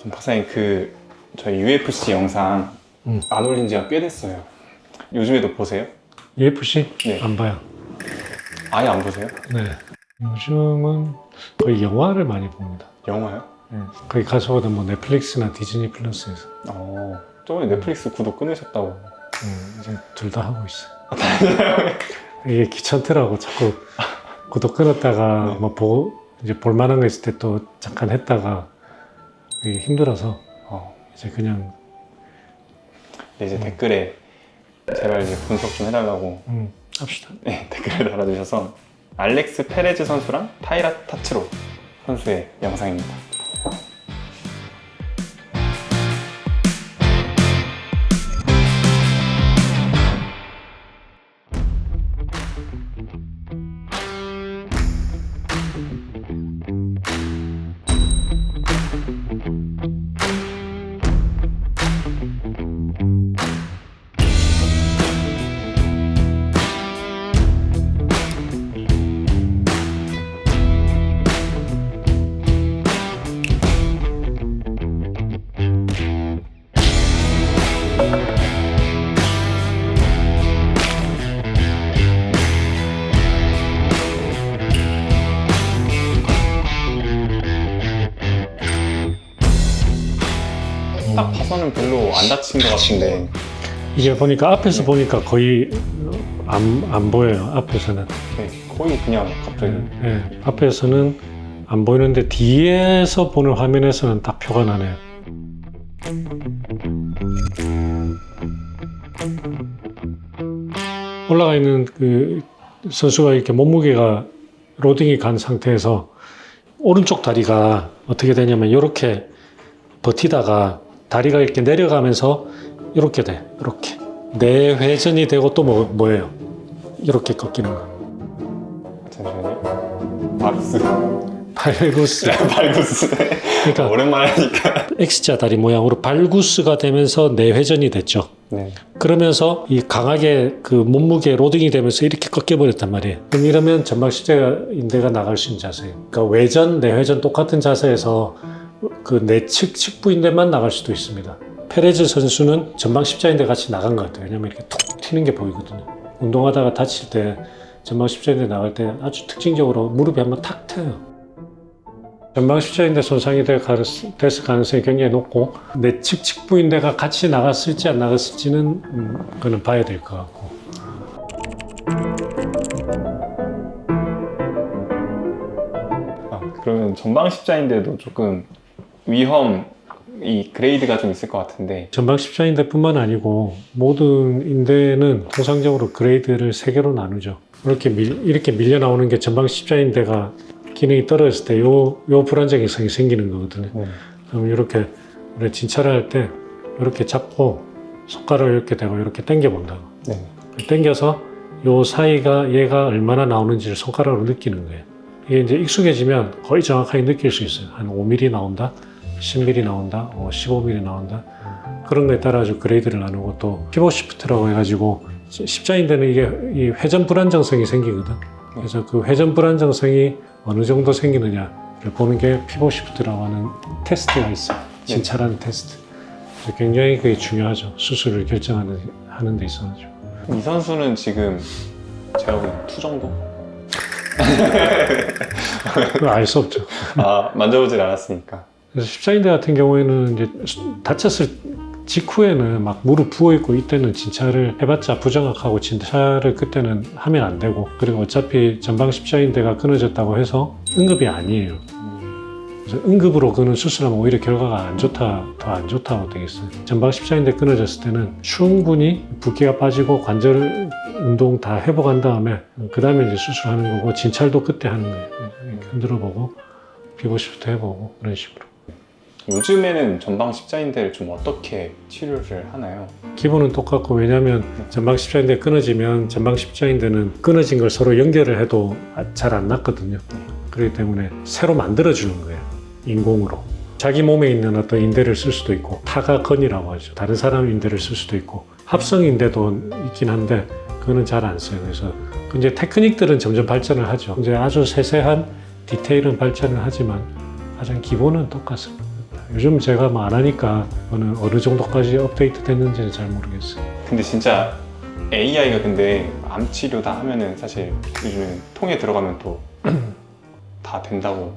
전 박사님 그 저희 UFC 영상 음. 안 올린 지가 꽤 됐어요. 요즘에도 보세요? UFC 네. 안 봐요. 아예 안 보세요? 네. 요즘은 거의 영화를 많이 봅니다. 영화요? 거의 가서거든 뭐 넷플릭스나 디즈니 플러스에서 어 저번에 넷플릭스 구독 끊으셨다고. 음, 이제 둘 다 하고 있어요. 이게 귀찮더라고 자꾸 구독 끊었다가 네. 뭐 보고 이제 볼만한 거 있을 때 또 잠깐 했다가 이게 힘들어서 어. 이제 그냥 근데 이제 음. 댓글에 제발 이제 분석 좀 해달라고 음, 합시다. 네, 댓글을 달아주셔서 알렉스 페레즈 선수랑 타이라 타츠로 선수의 영상입니다. 딱 봐서는 별로 안 다친 것 같은데 이게 보니까 앞에서 네. 보니까 거의 안, 안 보여요. 앞에서는. 네, 거의 그냥 갑자기 예, 앞에서는 안 보이는데 뒤에서 보는 화면에서는 딱 표가 나네요. 올라가 있는 그 선수가 이렇게 몸무게가 로딩이 간 상태에서 오른쪽 다리가 어떻게 되냐면 이렇게 버티다가 다리가 이렇게 내려가면서 이렇게 돼. 이렇게. 내회전이 되고 또 뭐, 뭐예요? 이렇게 꺾이는 거. 잠시만요. 바루스, 발구스. 발구스. 그러니까 오랜만에 하니까. X자 다리 모양으로 발구스가 되면서 내회전이 됐죠. 네, 그러면서 이 강하게 그 몸무게 로딩이 되면서 이렇게 꺾여버렸단 말이에요. 그럼 이러면 전방 십자인대가 나갈 수 있는 자세예요. 그러니까 외전, 내회전 똑같은 자세에서 그 내측 측부인대만 나갈 수도 있습니다. 페레즈 선수는 전방 십자인대 같이 나간 것 같아요. 왜냐면 이렇게 툭 튀는 게 보이거든요. 운동하다가 다칠 때 전방 십자인대 나갈 때 아주 특징적으로 무릎이 한번 탁 트여요. 전방 십자인대 손상이 될 가능성이 굉장히 높고 내측 측부인대가 같이 나갔을지 안 나갔을지는 음, 그거는 봐야 될 것 같고 아, 그러면 전방 십자인데도 조금 위험 이 그레이드가 좀 있을 것 같은데 전방 십자인대 뿐만 아니고 모든 인대는 통상적으로 그레이드를 세 개로 나누죠. 이렇게 밀, 이렇게 밀려 나오는 게 전방 십자인대가 기능이 떨어졌을 때 요 요 불안정성이 생기는 거거든요. 네. 그럼 이렇게 우리 진찰을 할 때 이렇게 잡고 손가락을 이렇게 대고 이렇게 당겨 본다고. 네. 당겨서 요 사이가 얘가 얼마나 나오는지를 손가락으로 느끼는 거예요. 이게 이제 익숙해지면 거의 정확하게 느낄 수 있어요. 한 5mm 나온다, 10mm 나온다, 어, 15mm 나온다. 그런 거에 따라 아주 그레이드를 나누고 또 피벗 시프트라고 해가지고 십자인대는 이게 이 회전 불안정성이 생기거든. 그래서 그 회전 불안정성이 어느 정도 생기느냐를 보는 게 피벗 시프트라고 하는 테스트가 있어요. 진찰하는 테스트. 굉장히 그게 중요하죠. 수술을 결정하는 하는 데 있어가지고. 이 선수는 지금 제가 보기엔 투 정도? 알 수 없죠. 아 만져보질 않았으니까 그래서 십자인대 같은 경우에는 이제 다쳤을 직후에는 막 무릎 부어 있고 이때는 진찰을 해봤자 부정확하고 진찰을 그때는 하면 안 되고 그리고 어차피 전방 십자인대가 끊어졌다고 해서 응급이 아니에요. 그래서 응급으로 그는 수술하면 오히려 결과가 안 좋다, 더 안 좋다고 되겠어요. 전방 십자인대 끊어졌을 때는 충분히 붓기가 빠지고 관절 운동 다 회복한 다음에 그 다음에 이제 수술하는 거고 진찰도 그때 하는 거예요. 이렇게 흔들어 보고 피부시부터 해보고 그런 식으로. 요즘에는 전방 십자인대를 좀 어떻게 치료를 하나요? 기본은 똑같고 왜냐하면 전방 십자인대 끊어지면 전방 십자인대는 끊어진 걸 서로 연결을 해도 잘안 낫거든요. 그렇기 때문에 새로 만들어 주는 거예요. 인공으로. 자기 몸에 있는 어떤 인대를 쓸 수도 있고 타가건이라고 하죠. 다른 사람 인대를 쓸 수도 있고 합성 인대도 있긴 한데 그거는 잘 안 써요. 그래서 이제 테크닉들은 점점 발전을 하죠. 이제 아주 세세한 디테일은 발전을 하지만 가장 기본은 똑같습니다. 요즘 제가 뭐 안 하니까 그거는 어느 정도까지 업데이트 됐는지는 잘 모르겠어요. 근데 진짜 AI가 근데 암 치료 다 하면은 사실 요즘엔 통에 들어가면 또 다 된다고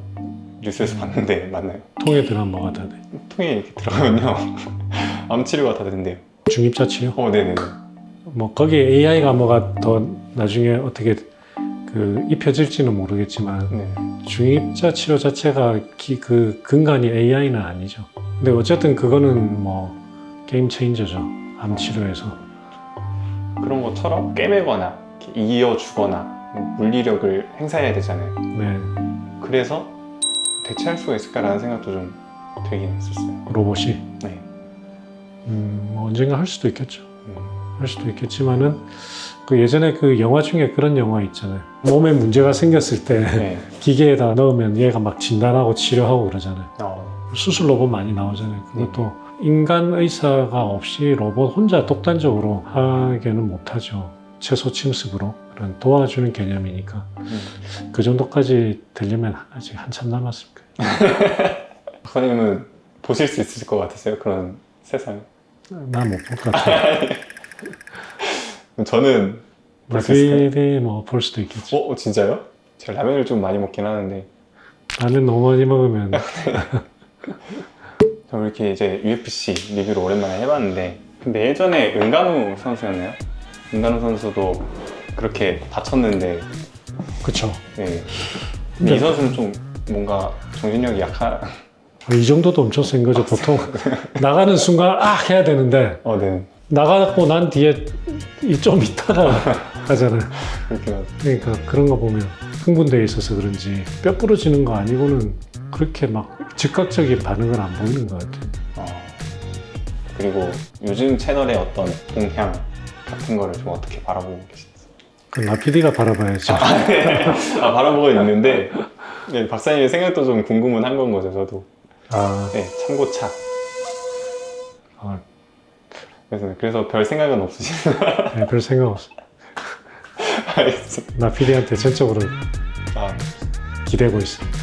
뉴스에서 봤는데 맞나요? 통에 들어간 뭐가 다 돼. 통에 이렇게 들어가면요 암 치료가 다 된대요. 중입자 치료? 어, 네네네. 뭐 거기에 AI가 뭐가 더 나중에 어떻게 그 입혀질지는 모르겠지만 네. 중입자 치료 자체가 기- 그 근간이 AI는 아니죠. 근데 어쨌든 그거는 뭐 게임 체인저죠. 암 치료에서. 그런 것처럼 이렇게 이어주거나 뭐 물리력을 행사해야 되잖아요. 네. 그래서 대체할 수가 있을까라는 생각도 좀 들긴 했었어요. 로봇이 네. 음, 뭐 언젠가 할 수도 있겠죠. 음, 할 수도 있겠지만은 그 예전에 그 영화 중에 그런 영화 있잖아요. 몸에 문제가 생겼을 때 네. 기계에다 넣으면 얘가 막 진단하고 치료하고 그러잖아요. 어, 수술 로봇 많이 나오잖아요. 그것도 인간 의사가 없이 로봇 혼자 독단적으로 하기는 못하죠. 최소 침습으로 그런 도와주는 개념이니까 음. 그 정도까지 되려면 아직 한참 남았을 거예요. 박사님은 보실 수 있을 것 같으세요? 그런 세상. 난못 볼 것 같아요. 저는? 나비비 뭐볼 수도 있겠죠. 어, 진짜요? 제가 라면을 좀 많이 먹긴 하는데 라면 너무 많이 먹으면 저 이렇게 이제 UFC 리뷰를 오랜만에 해봤는데 근데 예전에 은간우 선수였나요? 은간우 선수도 그렇게 다쳤는데 그쵸. 네. 근데 이 선수는 좀 뭔가 정신력이 약한 이 정도도 엄청 센 거죠. 보통 나가는 순간 아 해야 되는데 어, 네. 나가고 난 뒤에 이좀 있다가 하잖아요. 그러니까 그런 거 보면 흥분돼 있어서 그런지 뼈 부러지는 거 아니고는 그렇게 막 즉각적인 반응은 안 보이는 것 같아요. 어. 그리고 요즘 채널의 어떤 동향 같은 거를 좀 어떻게 바라보고 계신지 그 나피디가 바라봐야죠. 아 바라보고 있는데 네, 박사님의 생각도 좀 궁금은 한 건 거죠 저도 아, 네, 참고차 아, 그래서, 그래서 별 생각은 없으시나요? 네, 별 생각 없어. 알겠습니다 나피디한테 전적으로 아, 기대고 있습니다.